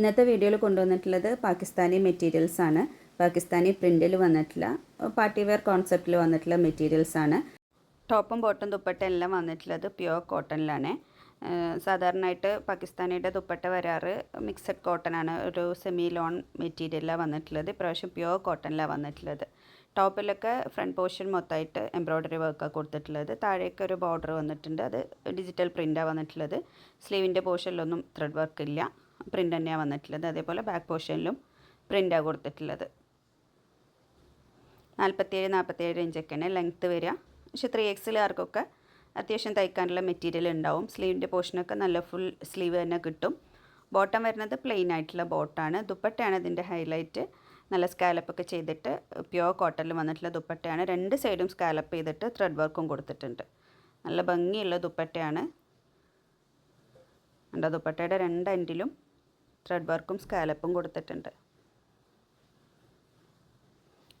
ഇന്നത്തെ വീഡിയോയിൽ കൊണ്ടുവന്നിട്ടുള്ളത് പാകിസ്ഥാനി മെറ്റീരിയൽസ് ആണ്. പാകിസ്ഥാനി പ്രിന്റിൽ വന്നിട്ടുള്ള പാർട്ടി വെയർ കോൺസെപ്റ്റിൽ വന്നിട്ടുള്ള മെറ്റീരിയൽസ് ആണ്. ടോപ്പും ബോട്ടും ദുപ്പട്ട എല്ലാം വന്നിട്ടുള്ളത് പ്യുവർ കോട്ടണിലാണ് സാധാരണയായിട്ട് പാകിസ്ഥാനിയുടെ ദുപ്പട്ട വരാറ് മിക്സഡ് കോട്ടൺ ആണ്. ഒരു സെമി ലോൺ മെറ്റീരിയലാണ് വന്നിട്ടുള്ളത്. ഇപ്രാവശ്യം പ്യുവർ കോട്ടണിലാണ് വന്നിട്ടുള്ളത്. ടോപ്പിലൊക്കെ ഫ്രണ്ട് പോർഷൻ മൊത്തമായിട്ട് എംബ്രോയ്ഡറി വർക്കാണ് കൊടുത്തിട്ടുള്ളത്. താഴേക്ക് ഒരു ബോർഡർ വന്നിട്ടുണ്ട്. അത് ഡിജിറ്റൽ പ്രിന്റാണ് വന്നിട്ടുള്ളത്. സ്ലീവിന്റെ പോർഷനിലൊന്നും ത്രെഡ് വർക്ക് ഇല്ല. പ്രിന്റ് തന്നെയാണ് വന്നിട്ടുള്ളത്. അതേപോലെ ബാക്ക് പോർഷനിലും പ്രിന്റാണ് കൊടുത്തിട്ടുള്ളത്. നാൽപ്പത്തിയേഴ് നാൽപ്പത്തിയേഴ് ഇഞ്ചൊക്കെയാണ് ലെങ്ത്ത് വരിക. പക്ഷെ ത്രീ എക്സിലാർക്കൊക്കെ അത്യാവശ്യം തയ്ക്കാനുള്ള മെറ്റീരിയൽ ഉണ്ടാവും. സ്ലീവിന്റെ പോർഷനൊക്കെ നല്ല ഫുൾ സ്ലീവ് തന്നെ കിട്ടും. ബോട്ടം വരുന്നത് പ്ലെയിൻ ആയിട്ടുള്ള ബോട്ടാണ് ദുപ്പട്ടയാണ് ഇതിന്റെ ഹൈലൈറ്റ് നല്ല സ്കാലപ്പൊക്കെ ചെയ്തിട്ട് പ്യുവർ കോട്ടണിൽ വന്നിട്ടുള്ള ദുപ്പട്ടയാണ്. രണ്ട് സൈഡും സ്കാലപ്പ് ചെയ്തിട്ട് ത്രെഡ് വർക്കും കൊടുത്തിട്ടുണ്ട്. നല്ല ഭംഗിയുള്ള ദുപ്പട്ടയാണ്. എന്റെ ദുപ്പട്ടയുടെ രണ്ട് എൻഡിലും ത്രെഡ് വർക്കും സ്കാലപ്പും കൊടുത്തിട്ടുണ്ട്.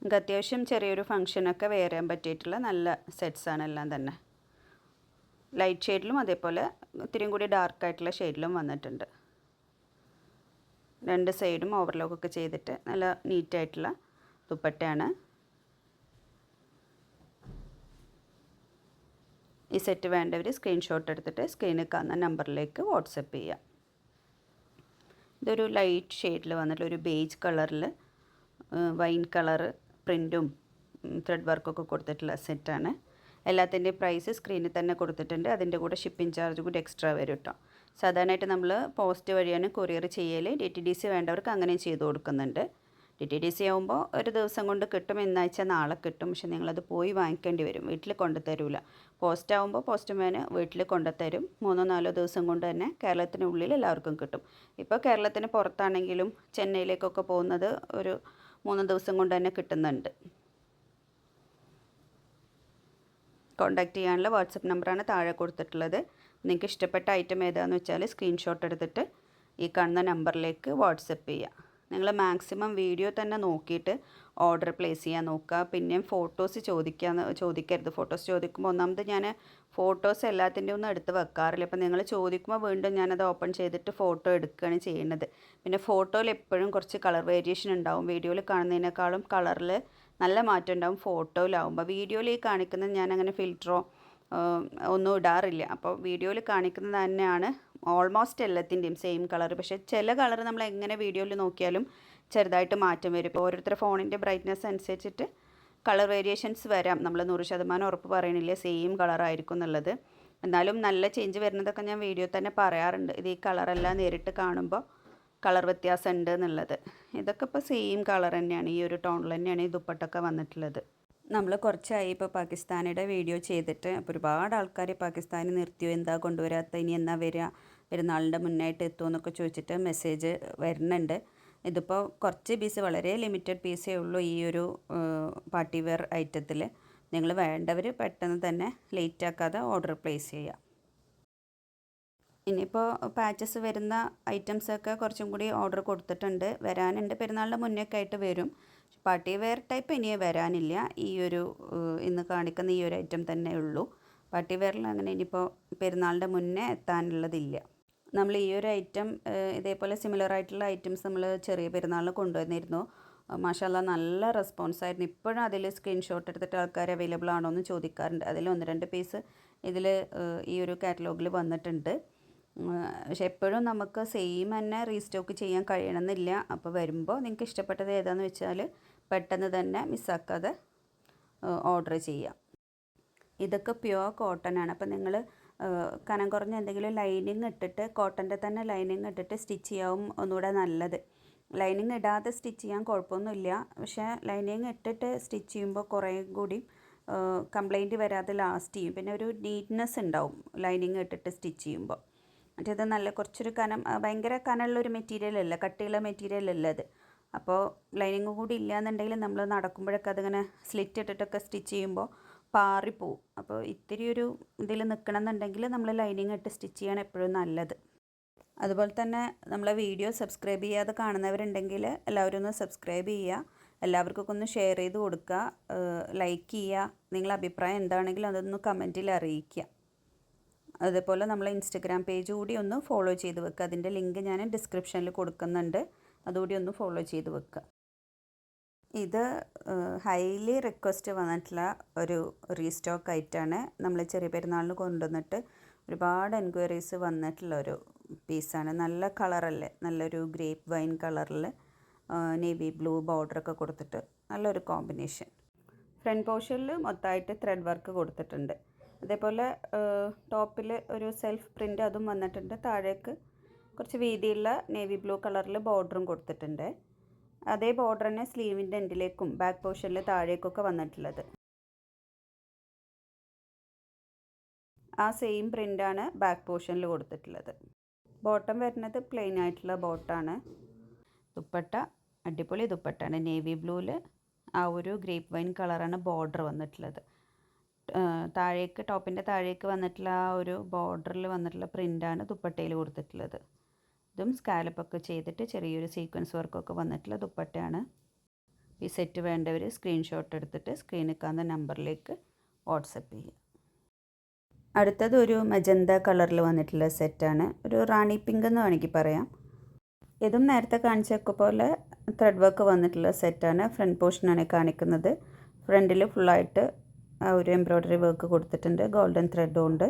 നമുക്ക് അത്യാവശ്യം ചെറിയൊരു ഫങ്ഷനൊക്കെ വേരാൻ പറ്റിയിട്ടുള്ള നല്ല സെറ്റ്സാണ് എല്ലാം തന്നെ. ലൈറ്റ് ഷെയ്ഡിലും അതേപോലെ ഇത്തിരിയും കൂടി ഡാർക്കായിട്ടുള്ള ഷെയ്ഡിലും വന്നിട്ടുണ്ട്. രണ്ട് സൈഡും ഓവർലോക്കൊക്കെ ചെയ്തിട്ട് നല്ല നീറ്റായിട്ടുള്ള ദുപ്പട്ടയാണ്. ഈ സെറ്റ് വേണ്ടവർ സ്ക്രീൻഷോട്ട് എടുത്തിട്ട് സ്ക്രീനിൽ കാണുന്ന നമ്പറിലേക്ക് വാട്സപ്പ് ചെയ്യാം. ഇതൊരു ലൈറ്റ് ഷെയ്ഡിൽ വന്നിട്ടുള്ള ഒരു ബേജ് കളറിൽ വൈൻ കളർ പ്രിന്റും ത്രെഡ് വർക്കൊക്കെ കൊടുത്തിട്ടുള്ള സെറ്റാണ്. എല്ലാത്തിന്റെയും പ്രൈസ് സ്ക്രീനിൽ തന്നെ കൊടുത്തിട്ടുണ്ട്. അതിന്റെ കൂടെ ഷിപ്പിംഗ് ചാർജ് കൂടി എക്സ്ട്രാ വരും കേട്ടോ സാധാരണയായിട്ട് നമ്മൾ പോസ്റ്റ് വഴിയാണ് കൊറിയർ ചെയ്യൽ ഡി ടി ഡി സി വേണ്ടവർക്ക് അങ്ങനെയും ചെയ്ത് കൊടുക്കുന്നുണ്ട്. ഡി ടി ഡി സി ആകുമ്പോൾ ഒരു ദിവസം കൊണ്ട് കിട്ടും. എന്നാഴ്ച നാളെ കിട്ടും. പക്ഷെ നിങ്ങളത് പോയി വാങ്ങിക്കേണ്ടി വരും. വീട്ടിൽ കൊണ്ടു തരൂല പോസ്റ്റ് ആകുമ്പോൾ പോസ്റ്റ്മാന് വീട്ടിൽ കൊണ്ടുതരും. മൂന്നോ നാലോ ദിവസം കൊണ്ട് തന്നെ കേരളത്തിനുള്ളിൽ എല്ലാവർക്കും കിട്ടും. ഇപ്പോൾ കേരളത്തിന് പുറത്താണെങ്കിലും ചെന്നൈയിലേക്കൊക്കെ പോകുന്നത് ഒരു മൂന്ന് ദിവസം കൊണ്ട് തന്നെ കിട്ടുന്നുണ്ട്. കോൺടാക്റ്റ് ചെയ്യാനുള്ള വാട്സപ്പ് നമ്പറാണ് താഴെ കൊടുത്തിട്ടുള്ളത്. നിങ്ങൾക്ക് ഇഷ്ടപ്പെട്ട ഐറ്റം ഏതാണെന്ന് വെച്ചാൽ സ്ക്രീൻഷോട്ട് എടുത്തിട്ട് ഈ കാണുന്ന നമ്പറിലേക്ക് വാട്സപ്പ് ചെയ്യുക നിങ്ങൾ മാക്സിമം വീഡിയോ തന്നെ നോക്കിയിട്ട് ഓർഡർ പ്ലേസ് ചെയ്യാൻ നോക്കുക. പിന്നെയും ഫോട്ടോസ് ചോദിക്കാൻ ചോദിക്കരുത്. ഫോട്ടോസ് ചോദിക്കുമ്പോൾ ഒന്നാമത് ഞാൻ ഫോട്ടോസ് എല്ലാത്തിന്റെ ഒന്നും എടുത്ത് വെക്കാറില്ല. അപ്പോൾ നിങ്ങൾ ചോദിക്കുമ്പോൾ വീണ്ടും ഞാനത് ഓപ്പൺ ചെയ്തിട്ട് ഫോട്ടോ എടുക്കുകയാണ് ചെയ്യുന്നത്. പിന്നെ ഫോട്ടോയിൽ എപ്പോഴും കുറച്ച് കളർ വേരിയേഷൻ ഉണ്ടാവും. വീഡിയോയിൽ കാണുന്നതിനേക്കാളും കളറിൽ നല്ല മാറ്റം ഉണ്ടാവും ഫോട്ടോയിലാവുമ്പോൾ വീഡിയോയിൽ ഈ കാണിക്കുന്നത് ഞാൻ അങ്ങനെ ഫിൽറ്ററോ ഒന്നും ഇടാറില്ല. അപ്പോൾ വീഡിയോയിൽ കാണിക്കുന്നത് തന്നെയാണ് ഓൾമോസ്റ്റ് എല്ലാത്തിന്റെയും സെയിം കളർ പക്ഷേ ചില കളർ നമ്മൾ എങ്ങനെ വീഡിയോയിൽ നോക്കിയാലും ചെറുതായിട്ട് മാറ്റം വരും. ഇപ്പോൾ ഓരോരുത്തരുടെ ഫോണിന്റെ ബ്രൈറ്റ്നസ് അനുസരിച്ചിട്ട് കളർ വേരിയേഷൻസ് വരാം. നമ്മൾ നൂറ് ശതമാനം ഉറപ്പ് പറയണില്ല? സെയിം കളറായിരിക്കും എന്നുള്ളത്. എന്നാലും നല്ല ചേഞ്ച് വരുന്നതൊക്കെ ഞാൻ വീഡിയോ തന്നെ പറയാറുണ്ട്. ഇത് ഈ കളറെല്ലാം നേരിട്ട് കാണുമ്പോൾ കളർ വ്യത്യാസം ഉണ്ട് എന്നുള്ളത്. ഇതൊക്കെ ഇപ്പോൾ സെയിം കളർ തന്നെയാണ്. ഈ ഒരു ടോണിൽ തന്നെയാണ് ഈ ദുപ്പട്ടൊക്കെ വന്നിട്ടുള്ളത്. നമ്മൾ കുറച്ചായി ഇപ്പോൾ പാകിസ്ഥാനിയുടെ വീഡിയോ ചെയ്തിട്ട്. അപ്പോൾ ഒരുപാട് ആൾക്കാർ പാകിസ്ഥാനി നിർത്തിയോ? എന്താ കൊണ്ടുവരാത്ത? ഇനി എന്നാ വരിക പെരുന്നാളിന്റെ മുന്നായിട്ട് എത്തുമെന്നൊക്കെ ചോദിച്ചിട്ട് മെസ്സേജ് വരുന്നുണ്ട്. ഇതിപ്പോൾ കുറച്ച് പീസ് വളരെ ലിമിറ്റഡ് പീസേ ഉള്ളൂ ഈ ഒരു പാർട്ടി വെയർ ഐറ്റത്തിൽ നിങ്ങൾ വേണ്ടവർ പെട്ടെന്ന് തന്നെ ലേറ്റ് ആക്കാതെ ഓർഡർ പ്ലേസ് ചെയ്യുക ഇനിയിപ്പോൾ പാച്ചസ് വരുന്ന ഐറ്റംസൊക്കെ കുറച്ചും കൂടി ഓർഡർ കൊടുത്തിട്ടുണ്ട്. വരാനുണ്ട്. പെരുന്നാളിന്റെ മുന്നേ ഒക്കെ ആയിട്ട് വരും. പാർട്ടി വെയർ ടൈപ്പ് ഇനിയെ വരാനില്ല. ഈ ഒരു ഇന്ന് കാണിക്കുന്ന ഈ ഒരു ഐറ്റം തന്നെ ഉള്ളൂ. പാർട്ടി വെയറിൽ അങ്ങനെ ഇനിയിപ്പോൾ പെരുന്നാളിന്റെ മുന്നേ എത്താനുള്ളതില്ല. നമ്മൾ ഈ ഒരു ഐറ്റം ഇതേപോലെ സിമിലർ ആയിട്ടുള്ള ഐറ്റംസ് നമ്മൾ ചെറിയ പെരുന്നാളിൽ കൊണ്ടുവന്നിരുന്നു. മാഷാല്ല നല്ല റെസ്പോൺസ് ആയിരുന്നു. ഇപ്പോഴും അതിൽ സ്ക്രീൻഷോട്ട് എടുത്തിട്ട് ആൾക്കാർ അവൈലബിൾ ആണോ എന്ന് ചോദിക്കാറുണ്ട്. അതിൽ ഒന്ന് രണ്ട് പീസ് ഇതിൽ ഈ ഒരു കാറ്റലോഗിൽ വന്നിട്ടുണ്ട്. പക്ഷെ എപ്പോഴും നമുക്ക് സെയിം തന്നെ റീസ്റ്റോക്ക് ചെയ്യാൻ കഴിയണമെന്നില്ല. അപ്പോൾ വരുമ്പോൾ നിങ്ങൾക്ക് ഇഷ്ടപ്പെട്ടത് ഏതാണെന്ന് വെച്ചാൽ പെട്ടെന്ന് തന്നെ മിസ്സാക്കാതെ ഓർഡർ ചെയ്യാം ഇതൊക്കെ പ്യുവർ കോട്ടൺ ആണ്. അപ്പോൾ നിങ്ങൾ കനം കുറഞ്ഞ എന്തെങ്കിലും ലൈനിങ് ഇട്ടിട്ട് കോട്ടന്റെ തന്നെ ലൈനിങ് ഇട്ടിട്ട് സ്റ്റിച്ച് ചെയ്യാവും ഒന്നുകൂടെ നല്ലത്. ലൈനിങ് ഇടാതെ സ്റ്റിച്ച് ചെയ്യാൻ കുഴപ്പമൊന്നുമില്ല. പക്ഷേ ലൈനിങ് ഇട്ടിട്ട് സ്റ്റിച്ച് ചെയ്യുമ്പോൾ കുറേ കൂടി കംപ്ലൈന്റ് വരാതെ ലാസ്റ്റ് ചെയ്യും. പിന്നെ ഒരു നീറ്റ്നെസ് ഉണ്ടാവും ലൈനിങ് ഇട്ടിട്ട് സ്റ്റിച്ച് ചെയ്യുമ്പോൾ. മറ്റേത് നല്ല കുറച്ചൊരു കനം ഭയങ്കര കനമുള്ളൊരു മെറ്റീരിയൽ അല്ല കട്ടിയുള്ള മെറ്റീരിയൽ അല്ല അത്. അപ്പോൾ ലൈനിങ് കൂടി ഇല്ലയെന്നുണ്ടെങ്കിൽ നമ്മൾ നടക്കുമ്പോഴൊക്കെ അതിങ്ങനെ സ്ലിറ്റ് ഇട്ടിട്ടൊക്കെ സ്റ്റിച്ച് ചെയ്യുമ്പോൾ പാറിപ്പോവും. അപ്പോൾ ഇത്തിരി ഒരു ഇതിൽ നിൽക്കണമെന്നുണ്ടെങ്കിൽ നമ്മൾ ലൈനിങ് ഇട്ട് സ്റ്റിച്ച് ചെയ്യാൻ എപ്പോഴും നല്ലത്. അതുപോലെ തന്നെ നമ്മളെ വീഡിയോ സബ്സ്ക്രൈബ് ചെയ്യാതെ കാണുന്നവരുണ്ടെങ്കിൽ എല്ലാവരും ഒന്ന് സബ്സ്ക്രൈബ് ചെയ്യുക. എല്ലാവർക്കൊക്കെ ഒന്ന് ഷെയർ ചെയ്ത് കൊടുക്കുക. ലൈക്ക് ചെയ്യുക. നിങ്ങളുടെ അഭിപ്രായം എന്താണെങ്കിലും അതൊന്ന് കമന്റിൽ അറിയിക്കുക. അതുപോലെ നമ്മൾ ഇൻസ്റ്റഗ്രാം പേജ് കൂടി ഒന്ന് ഫോളോ ചെയ്ത് വെക്കുക. അതിന്റെ ലിങ്ക് ഞാൻ ഡിസ്ക്രിപ്ഷനിൽ കൊടുക്കുന്നുണ്ട്. അതുകൂടി ഒന്ന് ഫോളോ ചെയ്ത് വെക്കുക. ഇത് ഹൈലി റിക്വസ്റ്റ് വന്നിട്ടുള്ള ഒരു റീസ്റ്റോക്ക് ആയിട്ടാണ് നമ്മൾ ചെറിയ പെരുന്നാളിന് കൊണ്ടുവന്നിട്ട് ഒരുപാട് എൻക്വയറീസ് വന്നിട്ടുള്ള ഒരു പീസാണ് നല്ല കളറല്ലേ നല്ലൊരു ഗ്രേപ്പ് വൈൻ കളറിൽ നേവി ബ്ലൂ ബോർഡറൊക്കെ കൊടുത്തിട്ട് നല്ലൊരു കോമ്പിനേഷൻ ഫ്രണ്ട് പോർഷനിൽ മൊത്തമായിട്ട് ത്രെഡ് വർക്ക് കൊടുത്തിട്ടുണ്ട്. അതേപോലെ ടോപ്പിൽ ഒരു സെൽഫ് പ്രിന്റ് അതും വന്നിട്ടുണ്ട്. താഴേക്ക് കുറച്ച് വീതിയുള്ള നേവി ബ്ലൂ കളറിൽ ബോർഡറും കൊടുത്തിട്ടുണ്ട്. അതേ ബോർഡർ തന്നെ സ്ലീവിന്റെ എൻഡിലേക്കും ബാക്ക് പോർഷനിൽ താഴേക്കൊക്കെ വന്നിട്ടുള്ളത്. ആ സെയിം പ്രിന്റാണ് ബാക്ക് പോർഷനിൽ കൊടുത്തിട്ടുള്ളത്. ബോട്ടം വരുന്നത് പ്ലെയിൻ ആയിട്ടുള്ള ബോട്ടാണ് ദുപ്പട്ട അടിപൊളി ദുപ്പട്ടാണ്. നേവി ബ്ലൂവിൽ ആ ഒരു ഗ്രേപ്പ് വൈൻ കളറാണ് ബോർഡർ വന്നിട്ടുള്ളത്. താഴേക്ക് ടോപ്പിന്റെ താഴേക്ക് വന്നിട്ടുള്ള ആ ഒരു ബോർഡറിൽ വന്നിട്ടുള്ള പ്രിന്റാണ് ദുപ്പട്ടയിൽ കൊടുത്തിട്ടുള്ളത്. ഇതും സ്കാലപ്പൊക്കെ ചെയ്തിട്ട് ചെറിയൊരു സീക്വൻസ് വർക്കൊക്കെ വന്നിട്ടുള്ള ദുപ്പട്ടയാണ്. ഈ സെറ്റ് വേണ്ടവർ സ്ക്രീൻഷോട്ട് എടുത്തിട്ട് സ്ക്രീനിൽ കാണുന്ന നമ്പറിലേക്ക് വാട്സപ്പ് ചെയ്യുക. അടുത്തത് ഒരു മജന്ത കളറിൽ വന്നിട്ടുള്ള സെറ്റാണ്. ഒരു റാണി പിങ്ക് എന്ന് വേണമെങ്കിൽ പറയാം. ഇതും നേരത്തെ കാണിച്ചൊക്കെ പോലെ ത്രെഡ് വർക്ക് വന്നിട്ടുള്ള സെറ്റാണ്. ഫ്രണ്ട് പോർഷനാണ് കാണിക്കുന്നത്. ഫ്രണ്ടിൽ ഫുള്ളായിട്ട് ഒരു എംബ്രോയ്ഡറി വർക്ക് കൊടുത്തിട്ടുണ്ട്. ഗോൾഡൻ ത്രെഡും ഉണ്ട്.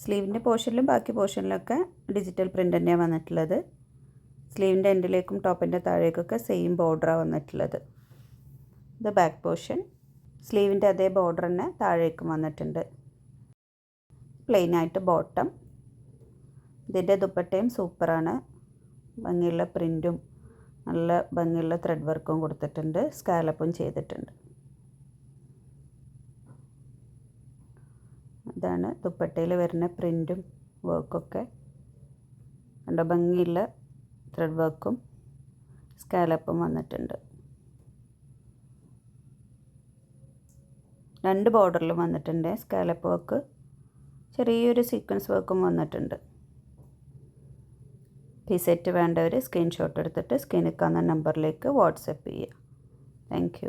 സ്ലീവിന്റെ പോർഷനിലും ബാക്കി പോർഷനിലൊക്കെ ഡിജിറ്റൽ പ്രിന്റ് തന്നെയാണ് വന്നിട്ടുള്ളത്. സ്ലീവിന്റെ എൻഡിലേക്കും ടോപ്പിന്റെ താഴേക്കൊക്കെ സെയിം ബോർഡറാണ് വന്നിട്ടുള്ളത്. ഇത് ബാക്ക് പോർഷൻ. സ്ലീവിന്റെ അതേ ബോർഡർ തന്നെ താഴേക്കും വന്നിട്ടുണ്ട്. പ്ലെയിൻ ആയിട്ട് ബോട്ടം. ഇതിന്റെ ദുപ്പട്ടയും സൂപ്പറാണ്. ഭംഗിയുള്ള പ്രിന്റും നല്ല ഭംഗിയുള്ള ത്രെഡ് വർക്കും കൊടുത്തിട്ടുണ്ട്. സ്കാലപ്പും ചെയ്തിട്ടുണ്ട്. ഇതാണ്. ദുപ്പട്ടയിൽ വരുന്ന പ്രിന്റും വർക്കൊക്കെ. കണ്ടോ ഭംഗിയുള്ള ത്രെഡ് വർക്കും സ്കാലപ്പും വന്നിട്ടുണ്ട്. രണ്ട് ബോർഡറിലും വന്നിട്ടുണ്ട് സ്കാലപ്പ് വർക്ക് ചെറിയൊരു സീക്വൻസ് വർക്കും വന്നിട്ടുണ്ട്. ഈ സെറ്റ് വേണ്ടവർ സ്ക്രീൻഷോട്ട് എടുത്തിട്ട് സ്ക്രീനിൽ കാണുന്ന നമ്പറിലേക്ക് വാട്സപ്പ് ചെയ്യുക താങ്ക്